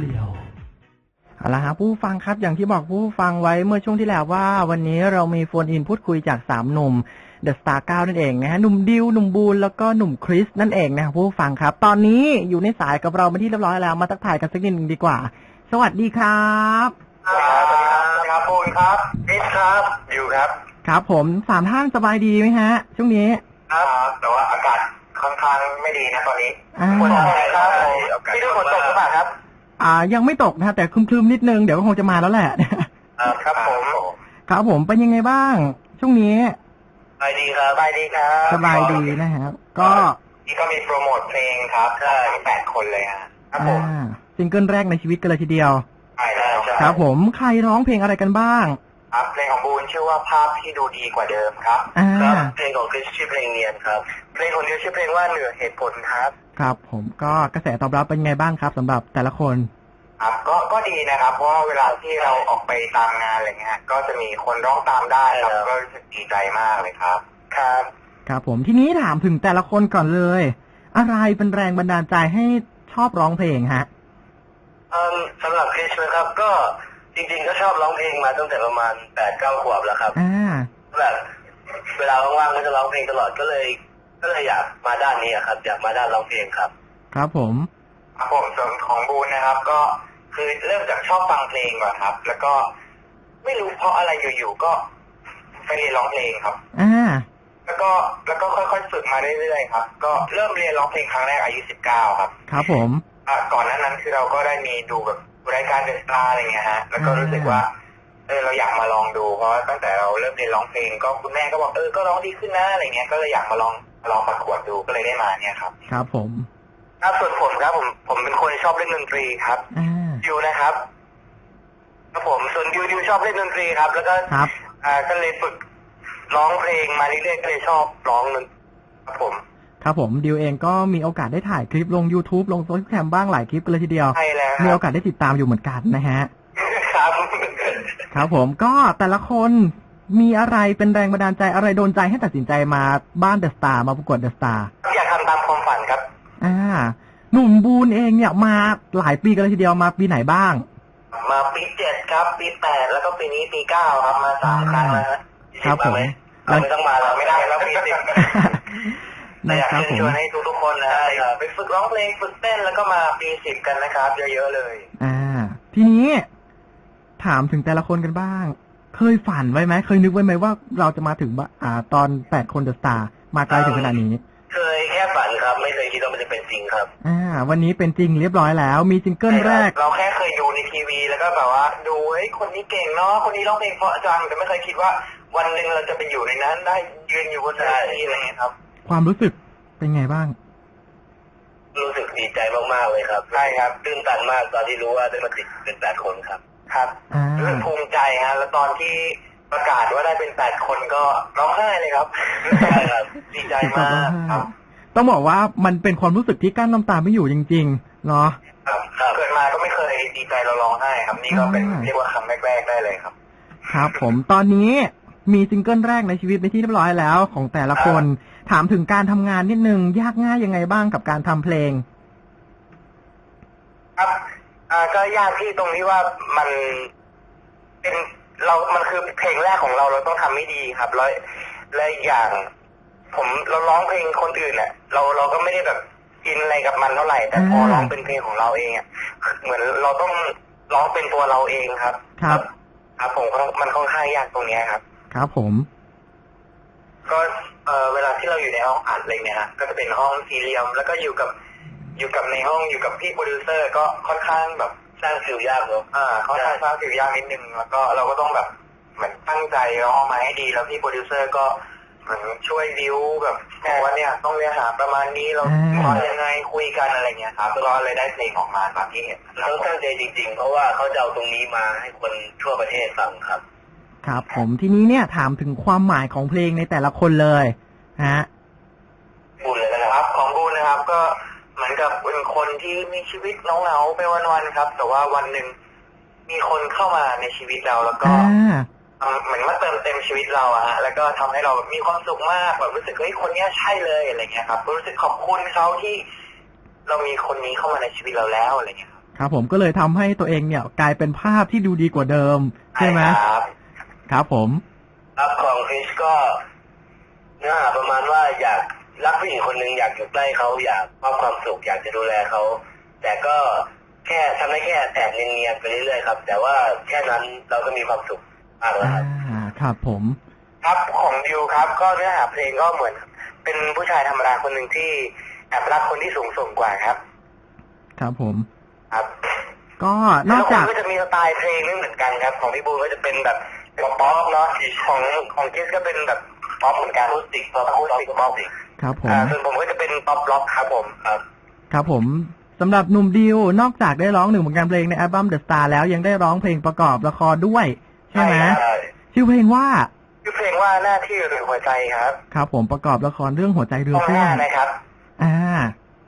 เลียวเอาละครับผู้ฟังครับอย่างที่บอกผู้ฟังไว้เมื่อช่วงที่แล้วว่า วันนี้เรามีโฟนอินพูดคุยจากสามหนุ่มเดอะสตาร์เก้านั่นเองนะฮะหนุ่มดิวหนุ่มบูลแล้วก็หนุ่มคริสนั่นเองนะครับผู้ฟังครับ ตอนนี้อยู่ในสายกับเรามาที่เรียบร้อยแล้วมาทักทายกันสักนิดหนึงดีกว่า สวัสดีครับครับสวัสดีครับครับปูนครับนิดครับอยู่ครับครับผมสามท่านสบายดีไหมฮะ ช่วงนี้ครับแต่ว่าอากาศค่อนข้างไม่ดีนะตอนนี้อ่าฝนตกครับพี่ดูฝนตกหรือเปล่าครับ อ่า ยังไม่ตกนะฮะแต่คลึมๆนิดนึงเดี๋ยวก็คงจะมาแล้วแหละครับผมครับผมเป็นยังไงบ้าง ช่วงนี้สบายดีครับสบายดีครับสบายดีนะครับก็นี่ก็มีโปรโมทเพลงครับใช่แปดคนเลยฮะครับผมอ่าซิงเกิลแรกในชีวิตกันเลยทีเดียวใช่แล้วใช่ครับผมใครร้องเพลงอะไรกันบ้าง ครับเพลงของบูนชื่อว่าภาพที่ดูดีกว่าเดิมครับอ่าครับเพลงของคริสชื่อเพลงเนียนครับเพลงของเดียวชื่อเพลงว่าเหนือเหตุผลครับ ครับ ผมก็กระแสตอบรับเป็นไงบ้างครับสำหรับแต่ละคนครับก็ก็ดีนะครับ เพราะว่าเวลาที่เราออกไปตามงานอะไรเงี้ยก็จะมีคนร้องตามได้ครับก็รู้สึกดีใจมากเลยครับ ครับ ครับ ผมทีนี้ถามถึงแต่ละคนก่อนเลย อะไรเป็นแรงบันดาลใจให้ชอบร้องเพลงฮะเอิ่มสำหรับคริสนะครับ ก็จริงๆก็ชอบร้องเพลงมาตั้งแต่ประมาณแปดเก้าขวบแล้วครับอ่าแบบเวลาว่างๆก็จะร้องเพลงตลอดก็เลย ก็เลยอยากมาด้านนี้อะครับอยากมาด้านร้องเพลงครับ ครับผม ครับผมส่วนของบูนนะครับ ก็คือเริ่มจากชอบฟังเพลงก่อนครับ แล้วก็ไม่รู้เพราะอะไรอยู่ๆก็ไปเรียนร้องเพลงครับ อ่า แล้วก็แล้วก็ค่อยๆฝึกมาเรื่อยๆครับ ก็เริ่มเรียนร้องเพลงครั้งแรกอายุสิบเก้าครับครับผม อะก่อนหนั้นนั้นคือเราก็ได้มีดูแบบรายการเดอะสตาร์อะไรเงี้ยฮะแล้วก็รู้สึกว่า เออเราอยากมาลองดูเพราะว่าตั้งแต่เราเริ่มเรียนร้องเพลงก็คุณแม่ก็บอกเออก็ร้องดีขึ้นนะอะไรเงี้ยก็เลยอยากมาลองมา ลองประกวดดูก็เลยได้มาเนี่ยครับ ครับ ผมครับส่วนผมครับผมผมเป็นคนชอบเล่นดนตรีครับอ่า ดิวนะครับครับผมส่วนดิวดิวชอบเล่นดนตรีครับ แล้วก็ครับ อ่าก็เลยฝึกร้องเพลงมาเรื่อยๆก็เลยชอบร้องดนตรีครับผมครับผมดิวเองก็มีโอกาสได้ถ่ายคลิปลง YouTube ลงโซเชียลแคมบ้างหลายคลิปกันเลยทีเดียว ใช่แล้วมีโอกาสได้ติดตามอยู่เหมือนกันนะฮะ ครับ ครับผมก็แต่ละคน มีอะไรเป็นแรงบันดาลใจอะไรโดนใจให้ตัดสินใจมาบ้านเดอะสตาร์มาประกวดเดอะสตาร์อยากทำตามความฝันครับ อ่า หนุ่มบูนเองเนี่ยมาหลายปีกันเลยทีเดียวมาปีไหนบ้าง มาปีเจ็ดครับ ปีแปดแล้วก็ปีนี้ปีเก้าครับมาสามครั้งแล้วฮะครับผมเราไม่ต้องมาเราไม่ได้แล้วปีสิบนะอยากครับเชิญผมชวนให้ทุกๆคนนะฮะไปฝึกร้องเพลงฝึกเต้นแล้วก็มาปีสิบกันนะครับเยอะๆเลย อ่า ทีนี้ถามถึงแต่ละคนกันบ้าง เคยฝันไว้ไหมเคยนึกไว้ไหมว่าเราจะมาถึงบะอ่า ตอนแปดคนเดอะสตาร์มาไกลถึงขนาดนี้ เคยแค่ฝันครับ ไม่เคยคิดว่ามันจะเป็นจริงครับ อ่า วันนี้เป็นจริงเรียบร้อยแล้ว มีซิงเกิลแรก เราแค่เคยดูในทีวีแล้วก็แบบว่า ดูเฮ้ยคนนี้เก่งเนาะคนนี้ร้องเพลงเพราะจังแต่ไม่เคยคิดว่า วันหนึ่งเราจะไปอยู่ในนั้น ได้ยืนอยู่บนเวทีอะไรเงี้ยครับ ความรู้สึกเป็นไงบ้าง รู้สึกดีใจมากๆเลยครับใช่ครับ ตื้นตันมากตอนที่รู้ว่าได้มาติดเป็นแปดคนครับ ครับอ่ารู้สึกภูมิใจฮะแล้วตอนที่ประกาศว่าได้เป็นแปดคนก็ร้องไห้เลยครับใช่ครับดีใจมากครับ ต้องบอกว่ามันเป็นความรู้สึกที่กั้นน้ำตาไม่อยู่จริงๆเนาะครับเกิดมาก็ไม่เคยดีใจเราร้องไห้ครับ นี่ก็เป็นอ่าเรียกว่าครั้งแรกๆได้เลยครับ ครับ ผมตอนนี้มีซิงเกิลแรกในชีวิตในที่เรียบร้อยแล้วของแต่ละคน ถามถึงการทำงานนิดนึง ยากง่ายยังไงบ้างกับการทำเพลง ครับ อ่าก็ยากที่ตรงที่ว่ามันเป็นเรา มันคือเพลงแรกของเราเราต้องทำให้ดีครับแล้วและอีกอย่าง ผมเราร้องเพลงคนอื่นเนี่ยเราเราก็ไม่ได้แบบอินอะไรกับมันเท่าไหร่แต่พออ่าร้องเป็นเพลงของเราเองอะเหมือนเราต้องร้องเป็นตัวเราเองครับ ครับ ครับผมก็มันค่อนข้างยากตรงเนี้ยครับ ครับผม ก็เออเวลาที่เราอยู่ในห้องอัดอะไรเนี่ยฮะก็จะเป็นห้องสี่เหลี่ยมแล้วก็อยู่กับ อยู่กับในห้องอยู่กับพี่โปรดิวเซอร์ก็ค่อนข้างแบบสร้างฟิลยากเนอะอ่าค่อนข้างสร้างฟิลยากนิดนึงแล้วก็เราก็ต้องแบบเหมือนตั้งใจร้องมาให้ดี แล้วพี่โปรดิวเซอร์ก็เหมือนช่วยบิวแบบบอกว่าเนี่ยต้องเนื้อหาประมาณนี้เราอ่าพอยังไงคุยกันอะไรเงี้ยครับก็เลยได้เพลงออกมาตามที่เห็นต้องตั้งใจจริง ๆ เพราะว่าเขาจะเอาตรงนี้มาให้คนทั่วประเทศฟังครับ ครับ ผมทีนี้เนี่ยถามถึงความหมายของเพลงในแต่ละคนเลยฮะบุญเลยนะครับ ของบุญนะครับ ก็เห มือนกับเป็นคนที่มีชีวิตเหงาๆไปวันๆครับ แต่ว่าวันหนึ่งมีคนเข้ามาในชีวิตเราแล้วก็อ่า เหมือนมาเติมเต็มชีวิตเราอะฮะแล้วก็ทำให้เรามีความสุขมากแบบรู้สึกเฮ้ยคนเนี้ยใช่เลยอะไรเงี้ยครับรู้สึกขอบคุณเขาที่ เรามีคนนี้เข้ามาในชีวิตเราแล้วอะไรเงี้ยครับครับผมก็เลยทำให้ตัวเองเนี่ยกลายเป็นภาพที่ดูดีกว่าเดิม ใช่ไหมครับ ครับผม ครับของคริสก็เนื้อหาประมาณว่าอยาก รักผู้หญิงคนหนึ่งอยากอยู่ใกล้เขาอยากมอบความสุขอยากจะดูแลเขาแต่ก็แค่ทำได้แค่แอบเนียนๆไปเรื่อยๆครับ แต่ว่าแค่นั้นเราก็มีความสุขมากแล้วอ่าครับครับผม ครับของดิวครับ ก็เนื้อหาเพลงก็เหมือน เป็นผู้ชายธรรมดาคนหนึ่งที่แอบรักคนที่สูงส่งกว่าครับ ครับผม ครับ ก็นอกจากแล้วก็จะมีสไตล์เพลงไม่เหมือนกันครับ ของพี่บูก็จะเป็นแบบป๊อปเนาะของของคิสก็เป็นแบบป๊อปเหมือนกันรูติกป๊อปรูติกป๊อป ครับผมอ่าส่วนผมก็จะเป็นป๊อปล็อกครับผมครับ ครับผมสำหรับหนุ่มดิวนอกจากได้ร้องหนึ่งผลงานเพลงในอัลบั้ม The Star แล้วยังได้ร้องเพลงประกอบละครด้วย ใช่ไหมใช่ชื่อเพลงว่าชื่อเพลงว่าหน้าที่หรือหัวใจครับ ครับผมประกอบละครเรื่องหัวใจเรือตรงเพื่หอน้านนะครับ อ่า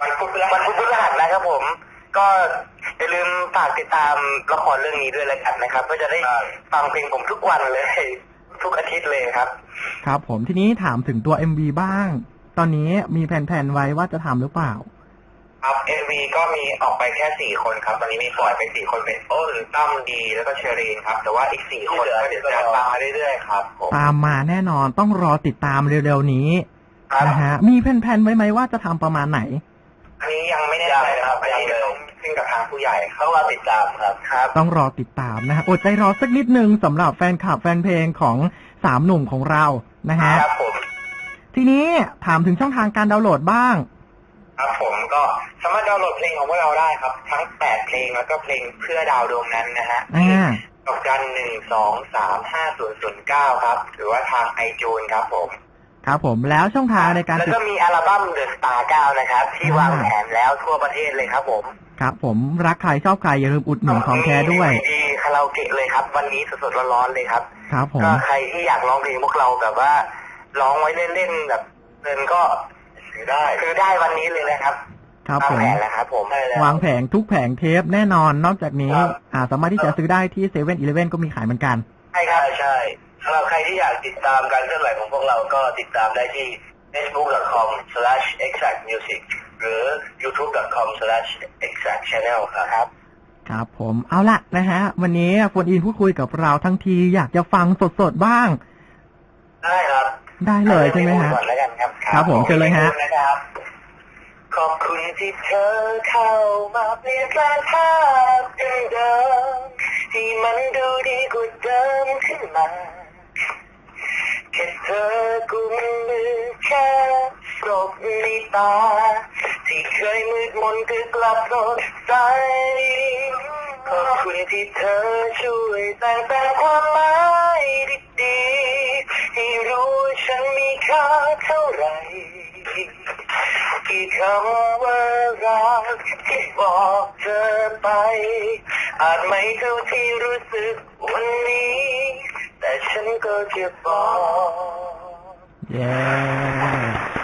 วันพุธวันพุธพฤหัสนะครับผม ก็อย่าลืมฝากติดตามละครเรื่องนี้ด้วยแล้วกันนะครับก็จะได้ฟังเพลงผมทุกวันเลย ทุกอาทิตย์เลยครับ ครับผมทีนี้ถามถึงตัว MV บ้าง ตอนนี้มีแผนๆไว้ว่าจะทำหรือเปล่า ครับเอวีก็มีออกไปแค่สี่คนครับ ตอนนี้มีปล่อยไปสี่คนเป็นอ้นตั้มดีแล้วก็เชอรีนครับ แต่ว่าอีกสี่คนก็เดี๋ยวจะตามมาเรื่อยๆครับผมตามมาแน่นอนต้องรอติดตามเร็วๆนี้ครับนะฮะมีแผนๆไว้ไหมว่าจะทำประมาณไหน อันนี้ยังไม่แน่ใจนะครับอันนี้ต้องขึ้นกับทางผู้ใหญ่เขารอติดตามครับครับ ต้องรอติดตามนะฮะอดใจรอสักนิดนึงสำหรับแฟนคลับแฟนเพลงของสามหนุ่มของเรานะฮะ ครับผม ทีนี้ถามถึงช่องทางการดาวน์โหลดบ้าง ครับผมก็สามารถดาวน์โหลดเพลงของพวกเราได้ครับ ทั้งแปดเพลงแล้วก็เพลงเพื่อดาวดวงนั้นนะฮะอ่า ดอกจันหนึ่งสองสามห้าศูนย์ศูนย์เก้าครับ หรือว่าทางไอจูนครับผม ครับผมแล้วช่องทางในการแล้วติดก็มีอัลบั้ม The Star 9นะครับ ที่อ่าวางแผนแล้วทั่วประเทศเลยครับผมครับ ผมรักใครชอบใครอย่าลืมอุดหนุนของแท้ด้วย ดีคาราโอเกะเลยครับ วันนี้สดๆร้อนๆเลยครับ ครับผม ก็ใครที่อยากร้องเพลงพวกเราแบบว่า ร้องไว้เล่นๆแบบเงินก็ซื้อได้ซื้อได้วันนี้เลยนะครับครับวางผมแผนแล้วครับผมใช่แล้ววางแผงทุกแผงเทปแน่นอนนอกจากนี้ครับอ่า สามารถที่จะซื้อได้ที่เซเว่นอีเลฟเว่นก็มีขายเหมือนกันใช่ครับใช่สำหรับใครที่อยากติดตามการเคลื่อนไหวของพวกเราก็ติดตามได้ที่ facebook.com/exactmusic หรือ youtube.com/exactchannel ครับครับผมเอาละนะฮะ วันนี้ฟนอินพูดคุยกับเราทั้งทีอยากจะฟังสดๆบ้าง ได้ครับ ได้เลยใช่ไหมฮะก่อนแล้วกันครับ ครับผมเชิญเลยฮะนะครับขอบคุณที่เธอเข้ามาเปลี่ยนแปลงภาพเดิมๆที่มันดูดีกว่าเดิมขึ้นมาแค่เธอกุมมือแค่สบในตา ที่เคยมืดมนก็กลับสดใสขอบคุณที่เธอช่วยแต่งแต่งความหมายดี ๆให้รู้ว่าฉันมีค่าเท่าไหร่กี่คำว่ารักที่บอกเธอไป อาจไม่เท่าที่รู้สึกวันนี้ แต่ฉันก็จะบอกเย้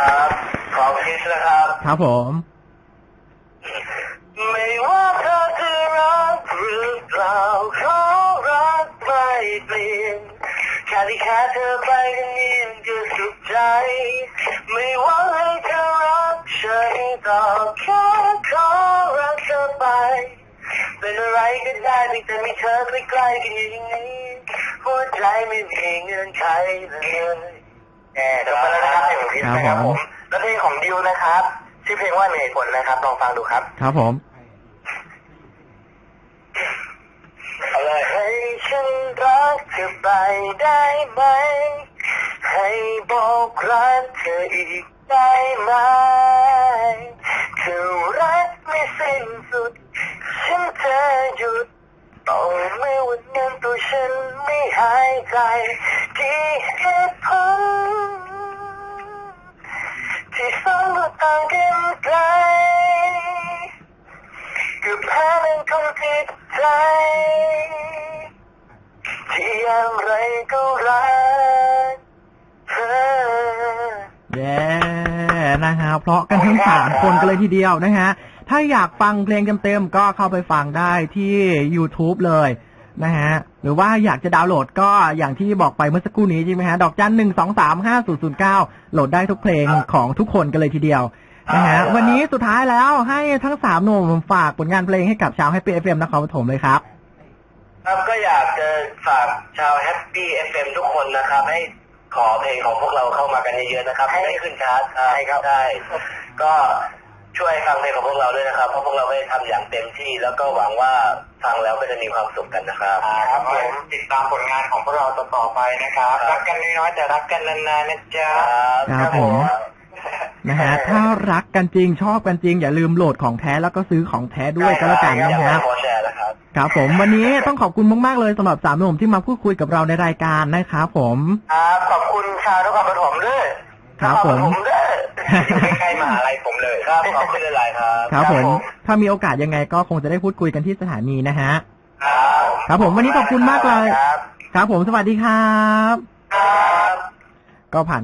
ครับขอบคุณนะครับ ครับผมไม่ แค่ที่แค่เธอไปก็ยิ่งจะสุขใจ ไม่ว่าให้เธอรักฉันก็แค่ขอรักเธอไป เป็นอะไรก็ได้เพียงแต่มีเธอใกล้ๆกันอย่างนี้ หัวใจไม่มีเงื่อนไขเลยแน่จบไปแล้วนะครับเพลงของพิษนะครับผม และเพลงของดิวนะครับ ชื่อเพลงว่าเหนื่อยผลนะครับ ลองฟังดูครับ ครับผม เอาเลยให้ ฉันรักเธอไปได้ไหม ให้บอกรักเธออีกได้ไหม ก็รักเธอเย้นะฮะเพราะกันทั้งสามคนกันเลยทีเดียวนะฮะ ถ้าอยากฟังเพลงเต็มๆก็เข้าไปฟังได้ที่ YouTube เลยนะฮะ หรือว่าอยากจะดาวน์โหลดก็อย่างที่บอกไปเมื่อสักครู่นี้ใช่ไหมฮะ ดอกจันหนึ่งสองสามห้าศูนย์ศูนย์เก้าโหลดได้ทุกเพลงของทุกคนกันเลยทีเดียวนะฮะอ่าวันนี้สุดท้ายแล้วให้ทั้งสามหนุ่มฝากผลงานเพลงให้กับชาว Happy FM นครปฐมเลยครับ ครับก็อยากจะฝากชาวแฮปปี้เอฟเอ็มทุกคนนะครับ ให้ขอเพลงของพวกเราเข้ามากันเยอะๆนะครับได้ขึ้นชาร์ตใช่ครับใช่ก็ช่วยฟังเพลงของพวกเราด้วยนะครับ เพราะพวกเราได้ทำอย่างเต็มที่ แล้วก็หวังว่าฟังแล้วก็จะมีความสุขกันนะครับครับผมติดตามผลงานของพวกเราต่อๆไปนะครับรักกันน้อยๆแต่รักกันนานๆนะจ๊ะครับผมนะฮะถ้ารักกันจริงชอบกันจริง อย่าลืมโหลดของแท้แล้วก็ซื้อของแท้ด้วยก็แล้วกันอยากนะให้ฮะขอแชร์แล้ว ครับครับผมวันนี้ต้องขอบคุณมาก ๆ เลยสำหรับสามหนุ่มที่มาพูดคุยกับเราในรายการนะครับผมครับขอบคุณชาวนครปฐมด้วยครับผมนคปฐด้วยอยู่ใกล้ๆมหาลัยผมเลยครับขอบคุณหลายๆครับ ครับผม ถ้ามีโอกาสยังไงก็คงจะได้พูดคุยกันที่สถานีนะฮะครับครับผมวันนี้ขอบคุณมากเลย ครับครับผมสวัสดีครับครับก็ผ่าน